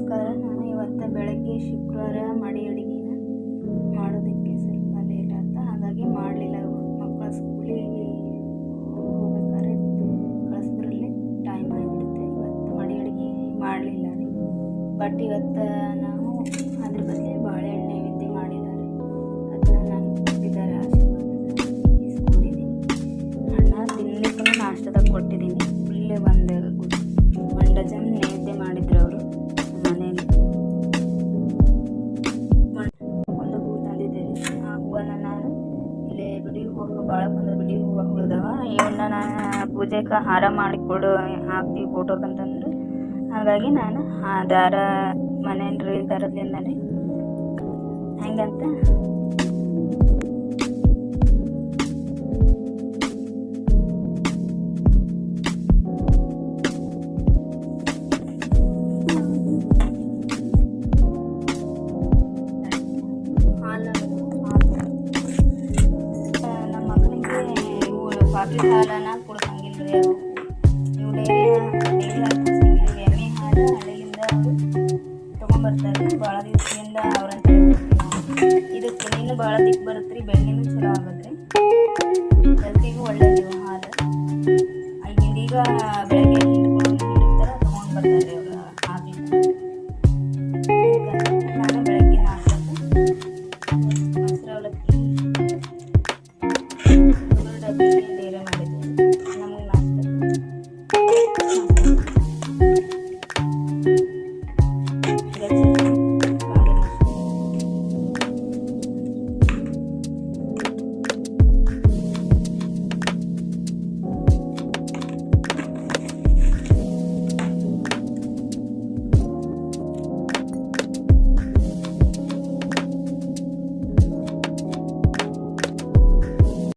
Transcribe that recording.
ನಮಸ್ಕಾರ ನಾನು ಇವತ್ತು ಬೆಳಗ್ಗೆ ಶುಕ್ರವಾರ ಮಡಿ ಅಡುಗೆನ ಮಾಡೋದಕ್ಕೆ ಸ್ವಲ್ಪ ಲೇಟ್ ಆಯ್ತು. ಹಾಗಾಗಿ ಮಾಡಲಿಲ್ಲ ಮಕ್ಕಳ ಸ್ಕೂಲಿಗೆ ಹೋಗ್ಬೇಕಾದ್ರೆ ಕಳಿಸೋದ್ರಲ್ಲಿ ಟೈಮ್ ಆಗಿಬಿಡುತ್ತೆ. ಇವತ್ತು ಮಡಿ ಅಡುಗೆ ಮಾಡಲಿಲ್ಲ ರೀ ಬಟ್ ಇವತ್ತು ನಾವು ಅದ್ರ ಬದಲೇ ಬಾಳೆಹಣ್ಣೆ ನೈವೇದ್ಯ ಮಾಡಿದ್ದಾರೆ. ಅದನ್ನ ನಾನು ಕೊಟ್ಟಿದ್ದಾರೆ ಆಶೀರ್ವಾದ ಇಸ್ಕೊಂಡಿದ್ದೀನಿ ಅಣ್ಣ ತಿನ್ನಲಿಕ್ಕೂ ನಾಷ್ಟದಾಗ ಕೊಟ್ಟಿದ್ದೀನಿ. ಫುಲ್ಲೆ ಒಂದು ಒಂದು ಡಜನ್ ಹೂವು ಭಾಳ ಬಂದ ಬಿಡಿ ಹೂವು ಉಳಿದವ ಇವನ್ನ ನಾನು ಪೂಜೆಗೆ ಹಾರ ಮಾಡಿಕೊಡು, ಹಾಕ್ತೀವಿ ಫೋಟೋಕ್ಕಂತಂದ್ರೆ ಹಾಗಾಗಿ ನಾನು ಆ ದಾರ ಮನೆಯಲ್ಲಿ ದಾರದಿಂದನೇ ಹೆಂಗಂತ? ಕಾಫಿ ಹಾಲನ ಕುಡ್ಸಂಗಿಲ್ರಿ ಅವು ನೀವು ಎಮ್ಮೆ ಹಾಲು ಹಳ್ಳಿಯಿಂದ ತೊಗೊಂಬರ್ತಾರೆ. ಭಾಳ ದಿವಸದಿಂದ ಅವ್ರಂತ ಇದಕ್ಕೆ ಕೆಲಿನೂ ಭಾಳ ದಿಕ್ಕ ಬರುತ್ತೆ ರೀ ಬೆಣ್ಣೆನೂ ಚಲೋ ಆಗುತ್ತೆ ಹೆಲ್ತಿಗೂ ಒಳ್ಳೇದು ಹಾಲು ಈಗಿಂದ ಈಗ ಬೆಳಗ್ಗೆ ಹಿಡ್ಕೊಂಡು ಹಿಡಿತಾರೆ ತೊಗೊಂಡು ಬರ್ತಾರೆ ಅವ್ರು ಹಾಲಿನ